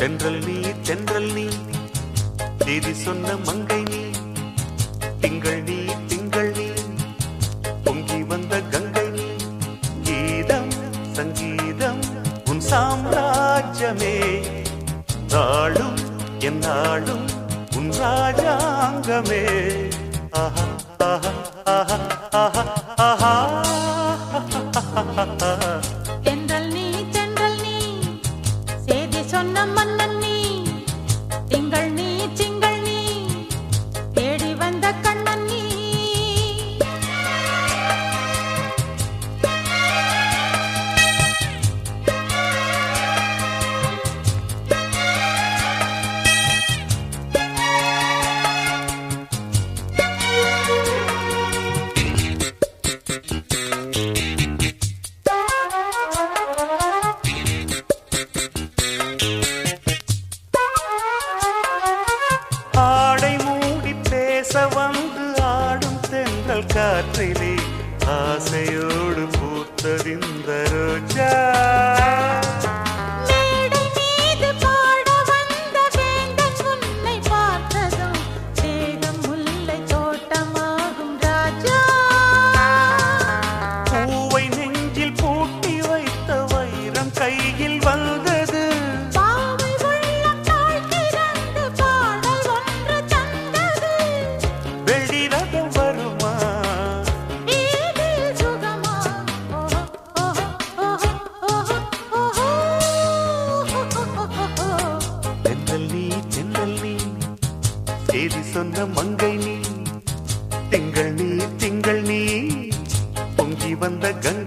தென்றல் நீ தென்றல் நீ செய்தி சொன்ன மங்கை நீ திங்கள் நீ திங்கள் நீ பொங்கி வந்த கங்கை நீ. கீதம் சங்கீதம் உன் சாம்ராஜ்யமே. தாழும் என்னாலும் உன் ராஜாங்கமே. ஆஹா ஆஹா ஆஹா ஆஹா ஆஹா. കാറ്റിലെ ആശയോട് പൂത്തതിന്തരോജാ சொன்ன மங்கை நீ திங்கள் நீ திங்கள் நீ பொங்கி வந்த கங்கை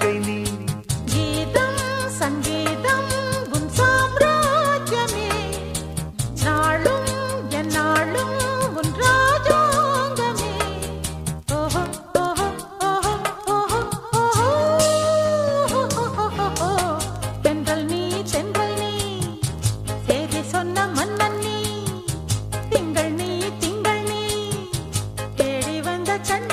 tan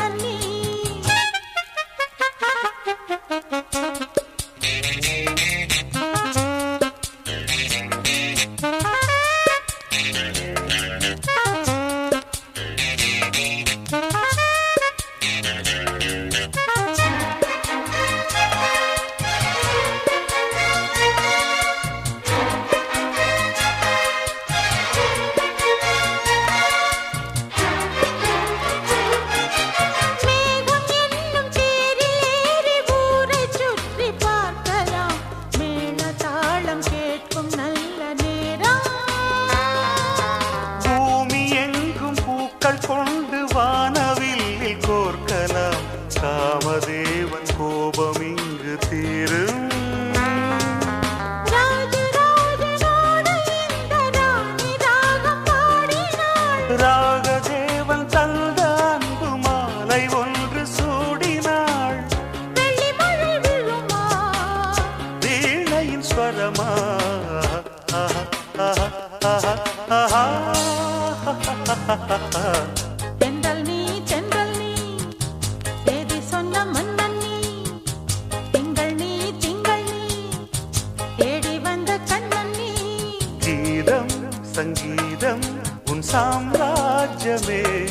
கீதம் உன் சாம்ராஜ்யமே.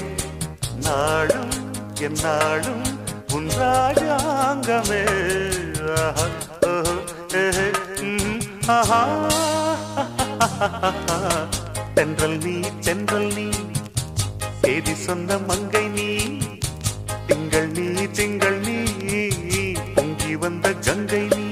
நாளும் என் நாளும் உன் ராஜாங்கமே. தென்றல் நீ தென்றல் நீ. தேதி சொந்த மங்கை நீ. திங்கள் நீ திங்கள் நீ. பொங்கி வந்த கங்கை நீ.